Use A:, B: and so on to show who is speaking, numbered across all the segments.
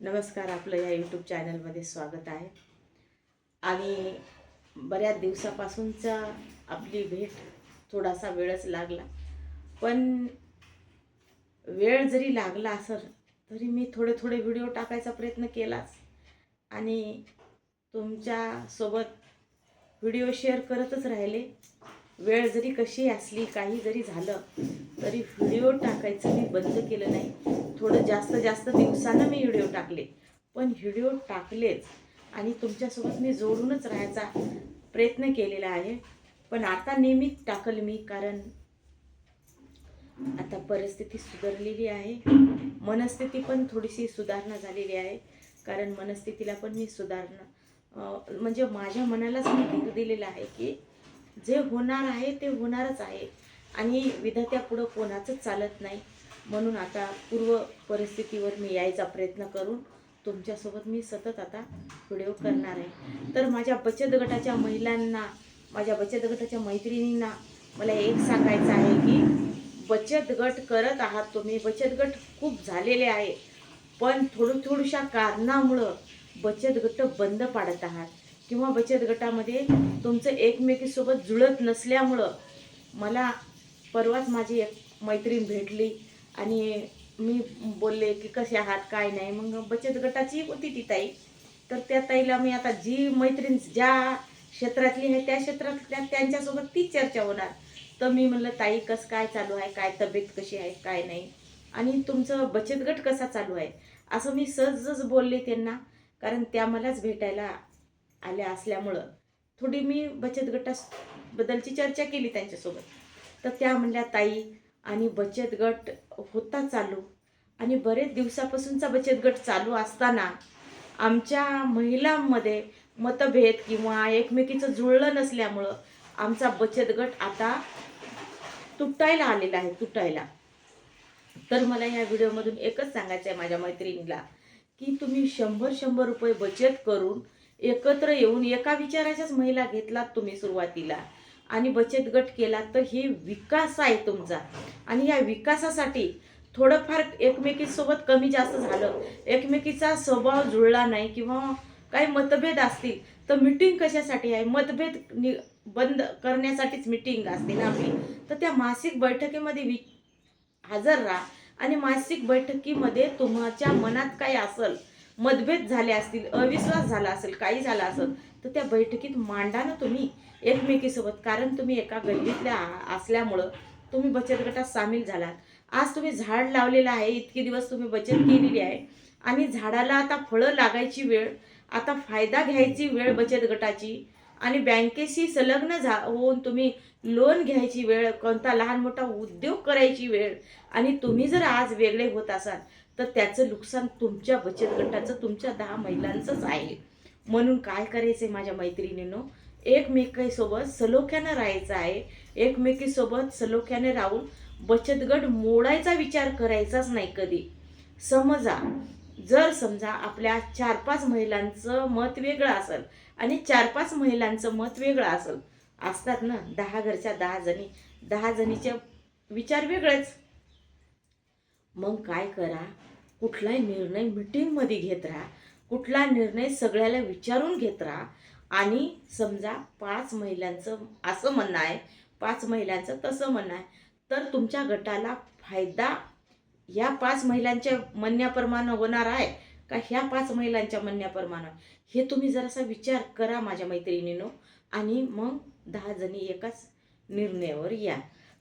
A: नमस्कार आपलं या यूट्यूब चॅनलमध्ये स्वागत आहे. आणि बऱ्याच दिवसापासूनचा आपली भेट थोडासा वेळच लागला. पण वेळ जरी लागला असेल तरी मी थोडे थोडे व्हिडिओ टाकायचा प्रयत्न केलाच. आणि तुमच्यासोबत व्हिडिओ शेअर करतच राहिले. वेळ जरी कशी असली काही जरी झालं तरी व्हिडिओ टाकायचं मी बंद केलं नाही. थोडं जास्त जास्त दिवसानं मी व्हिडिओ टाकले. पण व्हिडिओ टाकलेच. आणि तुमच्यासोबत मी जोडूनच राहायचा प्रयत्न केलेला आहे. पण आता नेहमीच टाकल मी कारण आता परिस्थिती सुधारलेली आहे. मनस्थिती पण थोडीशी सुधारणा झालेली आहे. कारण मनस्थितीला पण मी सुधारणा म्हणजे माझ्या मनालाच मी धीर दिलेला आहे की जे होणार आहे ते होणारच आहे. आणि विधात्यापुढं कोणाचंच चालत नाही. म्हणून आता पूर्व परिस्थितीवर मी यायचा प्रयत्न करून तुमच्यासोबत मी सतत आता व्हिडिओ करणार आहे. तर माझ्या बचत गटाच्या महिलांना माझ्या बचत गटाच्या मैत्रिणींना मला एक सांगायचं आहे की बचत गट करत आहात तुम्ही. बचत गट खूप झालेले आहे. पण थोडं थोड्याशा कारणामुळं बचत गट बंद पाडत आहात. किंवा बचत गटामध्ये तुमचं एकमेकीसोबत जुळत नसल्यामुळं मला परवाच माझी एक मैत्रीण भेटली आणि मी बोलले की कसे आहात काय नाही. मग बचत गटाची होती ती ताई. तर त्या ताईला मी आता जी मैत्रीण ज्या क्षेत्रातली आहे त्या क्षेत्रातल्या त्यांच्यासोबत तीच चर्चा होणार. तर मी म्हणलं ताई कसं काय चालू आहे? काय तब्येत कशी आहे? काय नाही? आणि तुमचं बचत गट कसा चालू आहे? असं मी सहजच बोलले त्यांना कारण त्या मलाच भेटायला आल्या असल्यामुळं. थोडी मी बचत गटाबद्दलची चर्चा केली त्यांच्यासोबत. तर त्या म्हणल्या ताई आणि बचत गट होता चालू. आणि बरेच दिवसापासूनचा बचत गट चालू असताना आमच्या महिलांमध्ये मतभेद किंवा एकमेकीचं जुळलं नसल्यामुळं आमचा बचत गट आता तुटायला आलेला आहे तुटायला. तर मला या व्हिडिओमधून एकच सांगायचं आहे माझ्या मैत्रिणीला की तुम्ही शंभर शंभर रुपये बचत करून एकत्र येऊन एका विचाराच्याच महिला घेतलात तुम्ही सुरुवातीला. आणि बचत गट केला तर हे विकास आहे तुमचा. आणि या विकासासाठी थोडंफार एकमेकीसोबत कमी जास्त झालं. एकमेकीचा स्वभाव जुळला नाही किंवा काही मतभेद असतील तर मिटिंग कशासाठी आहे? मतभेद नि बंद करण्यासाठीच मिटिंग असते ना आपली. तर त्या मासिक बैठकीमध्ये वि हजर राहा. आणि मासिक बैठकीमध्ये तुमच्या मनात काय असेल? मतभेद झाले असतील अविश्वास झाला असेल काही झाला असेल तर त्या बैठकीत मांडा ना तुम्ही एकमेकीसोबत. कारण तुम्ही एका गल्लीतल्या असल्यामुळं तुम्ही बचत गटात सामील झालात. आज तुम्ही झाड लावलेलं आहे इतके दिवस तुम्ही बचत केलेली आहे. आणि झाडाला आता फळं लागायची वेळ आता फायदा घ्यायची वेळ बचत गटाची. आणि बँकेशी संलग्न झा होऊन तुम्ही लोन घ्यायची वेळ कोणता लहान मोठा उद्योग करायची वेळ. आणि तुम्ही जर आज वेगळे होत असाल तर त्याचं नुकसान तुमच्या बचत गटाचं तुमच्या दहा महिलांचंच आहे. म्हणून काय करायचं आहे माझ्या मैत्रिणीनो? एकमेकीसोबत सलोख्यानं राहायचं आहे. एकमेकीसोबत सलोख्याने राहून बचत गट मोडायचा विचार करायचाच नाही कधी. समजा जर समजा आपल्या चार पाच महिलांचं मत वेगळं असेल आणि चार पाच महिलांचं मत वेगळं असेल असतात ना? दहा घरच्या दहा जणी. दहा जणीचे विचार वेगळेच. मग काय करा? कुठलाही निर्णय मिटिंगमध्ये घेत राहा. कुठला निर्णय सगळ्याला विचारून घेत राहा. आणि समजा पाच महिलांचं असं म्हणणं आहे पाच महिलांचं तसं म्हणणं आहे तर तुमच्या गटाला फायदा ह्या पाच महिलांच्या म्हणण्याप्रमाणे होणार आहे का ह्या पाच महिलांच्या म्हणण्याप्रमाणे? हे तुम्ही जरासा विचार करा माझ्या मैत्रिणीनो. आणि मग दहा जणी एकाच निर्णयावर या.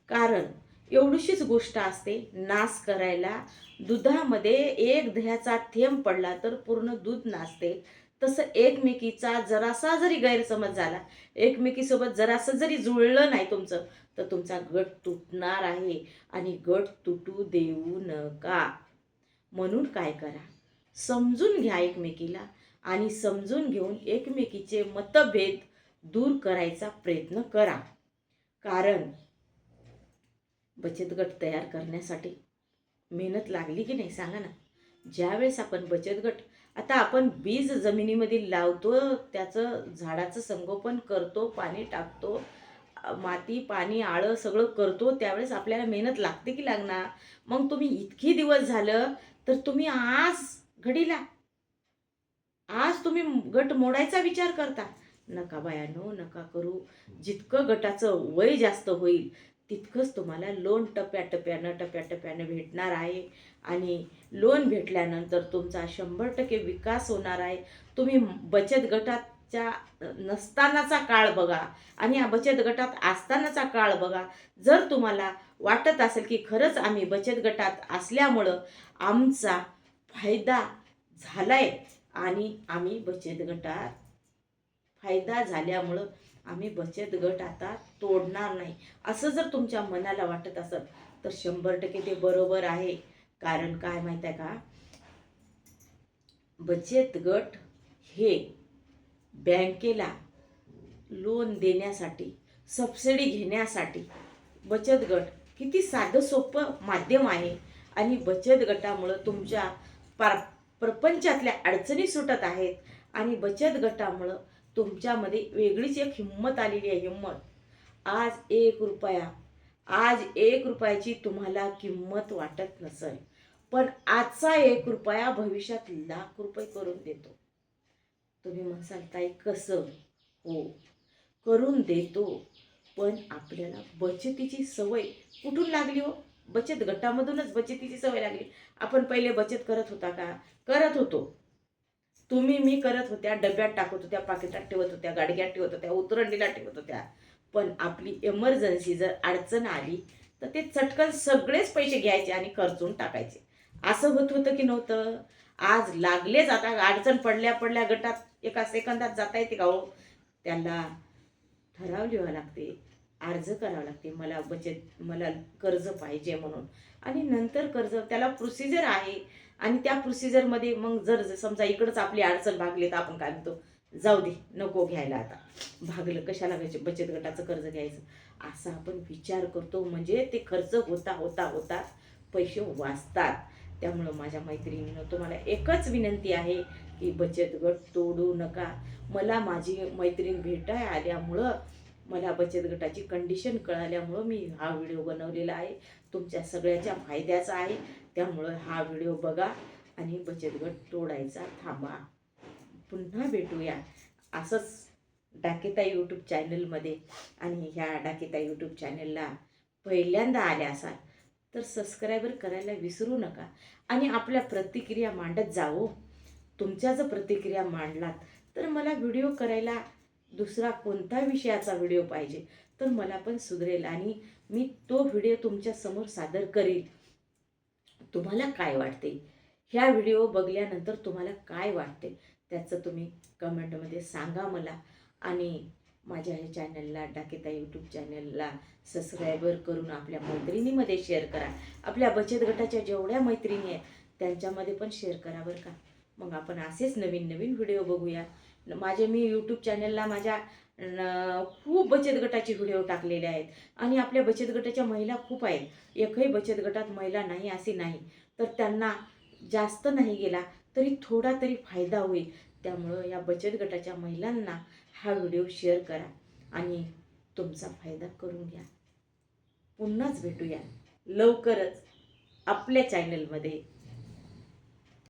A: कारण एवढीशीच गोष्ट असते. नास करायला. दुधामध्ये एक दह्याचा थेंब पडला तर पूर्ण दूध नासते. तसं एकमेकीचा जरासा जरी गैरसमज झाला एकमेकीसोबत जरासं जरी जुळलं नाही तुमचं तर तुमचा गट तुटणार आहे आणि गट तुटू देऊ नका. म्हणून काय करा? समजून घ्या एकमेकीला आणि समजून घेऊन एकमेकीचे मतभेद दूर करायचा प्रयत्न करा. कारण बचत गट तयार करण्यासाठी मेहनत लागली की नाही सांगा ना. ज्यावेळेस आपण बचत गट आता आपण बीज जमिनीमध्ये लावतो त्याचं झाडाचं संगोपन करतो पाणी टाकतो माती पाणी आळं सगळं करतो त्यावेळेस आपल्याला मेहनत लागते की लागणार? मग तुम्ही इतकी दिवस झालं तर तुम्ही आज घडीला. आज तुम्ही गट मोडायचा विचार करता. नका बायानो नका करू. जितकं गटाचं वय जास्त होईल तितकंच तुम्हाला लोन टप्प्याटप्प्यानं टप्प्याटप्प्यानं भेटणार आहे. आणि लोन भेटल्यानंतर तुमचा शंभर टक्के विकास होणार आहे. तुम्ही बचत गटाच्या नसतानाचा काळ बघा आणि या बचत गटात असतानाचा काळ बघा. जर तुम्हाला वाटत असेल की खरंच आम्ही बचत गटात असल्यामुळं आमचा फायदा झाला आहे आणि आम्ही बचत गटात फायदा झाल्यामुळं आम्ही बचत गट आता तोडणार नाही. असं जर तुमच्या मनाला वाटत असत तर शंभर टक्के ते बरोबर आहे. कारण काय माहीत आहे का? बचत गट हे बँकेला लोन देण्यासाठी सबसिडी घेण्यासाठी बचत गट किती साधं सोपं माध्यम आहे. आणि बचत गटामुळं तुमच्या पार प्रपंचातल्या अडचणी सुटत आहेत. आणि बचत गटामुळं तुमच्यामध्ये वेगळीच एक हिंमत आलेली आहे हिंमत. आज एक रुपया. आज एक रुपयाची तुम्हाला किंमत वाटत नसेल पण आजचा एक रुपया भविष्यात लाख रुपये करून देतो. तुम्ही म्हणसाल ताई कसं? हो करून देतो पण आपल्याला बचतीची सवय कुठून लागली हो? बचत गटामधूनच बचतीची सवय लागली. आपण पहिले बचत करत होता का? करत होतो. तुम्ही मी करत होत्या डब्यात टाकत होत्या पाकिटात ठेवत होत्या गाडग्यात ठेवत होत्या उतरंडीला ठेवत होत्या. पण आपली एमर्जन्सी जर अडचण आली तर ते चटकन सगळेच पैसे घ्यायचे आणि खर्चून टाकायचे. असं होत होतं की नव्हतं? आज लागलेच आता अडचण पडल्या पडल्या गटात एका सेकंदात जाता येते का हो? त्यांना ठराव लिहावं लागते. अर्ज करावं लागते. मला बचत मला कर्ज पाहिजे म्हणून. आणि नंतर कर्ज त्याला प्रोसिजर आहे. आणि त्या प्रोसिजरमध्ये मग जर जर समजा इकडंच आपली अडचण भागली तर आपण काय म्हणतो जाऊ दे नको घ्यायला आता. भागलं कशाला घ्यायचे? बचत गटाचं कर्ज घ्यायचं? असा आपण विचार करतो. म्हणजे ते खर्च होता होता होता पैसे वाचतात. त्यामुळं माझ्या मैत्रिणीनं तुम्हाला एकच विनंती आहे की बचत गट तोडू नका. मला माझी मैत्रीण भेटाय आल्यामुळं मला बचत गटाची कंडिशन कळाल्यामुळं मी हा व्हिडिओ बनवलेला आहे. तुमच्या सगळ्याच्या फायद्याचा आहे. त्यामुळं हा व्हिडिओ बघा आणि बचत गट तोडायचा थांबा. पुन्हा भेटूया असंच डाकेता यूट्यूब चॅनलमध्ये आणि ह्या डाकेता यूट्यूब चॅनलला पहिल्यांदा आल्या असाल तर सबस्क्रायबर करायला विसरू नका. आणि आपल्या प्रतिक्रिया मांडत जावो. तुमच्या जर प्रतिक्रिया मांडलात तर मला व्हिडिओ करायला दुसरा कोणता विषयाचा व्हिडिओ पाहिजे तर मला पण सुधरेल आणि मी तो व्हिडिओ तुमच्यासमोर सादर करेल. तुम्हाला काय वाटते? ह्या व्हिडिओ बघल्यानंतर तुम्हाला काय वाटते? त्याचं तुम्ही कमेंटमध्ये सांगा मला. आणि माझ्या ह्या चॅनलला डाकेता यूट्यूब चॅनलला सबस्क्रायबर करून आपल्या मैत्रिणीमध्ये शेअर करा. आपल्या बचत गटाच्या जेवढ्या मैत्रिणी आहेत त्यांच्यामध्ये पण शेअर करा बरं का. मग आपण असेच नवीन नवीन व्हिडिओ बघूया. माझे मी यूट्यूब चॅनलला माझ्या न- खूप बचत गटाचे व्हिडिओ टाकलेले आहेत. आणि आपल्या बचत गटाच्या महिला खूप आहेत. एकही बचत गटात महिला नाही असे नाही. तर त्यांना जास्त नाही गेला तरी थोडा तरी फायदा होईल. त्यामुळं या बचत गटाच्या महिलांना हा व्हिडिओ शेअर करा आणि तुमचा फायदा करून घ्या. पुन्हाच भेटूया. लवकरच आपल्या चॅनलमध्ये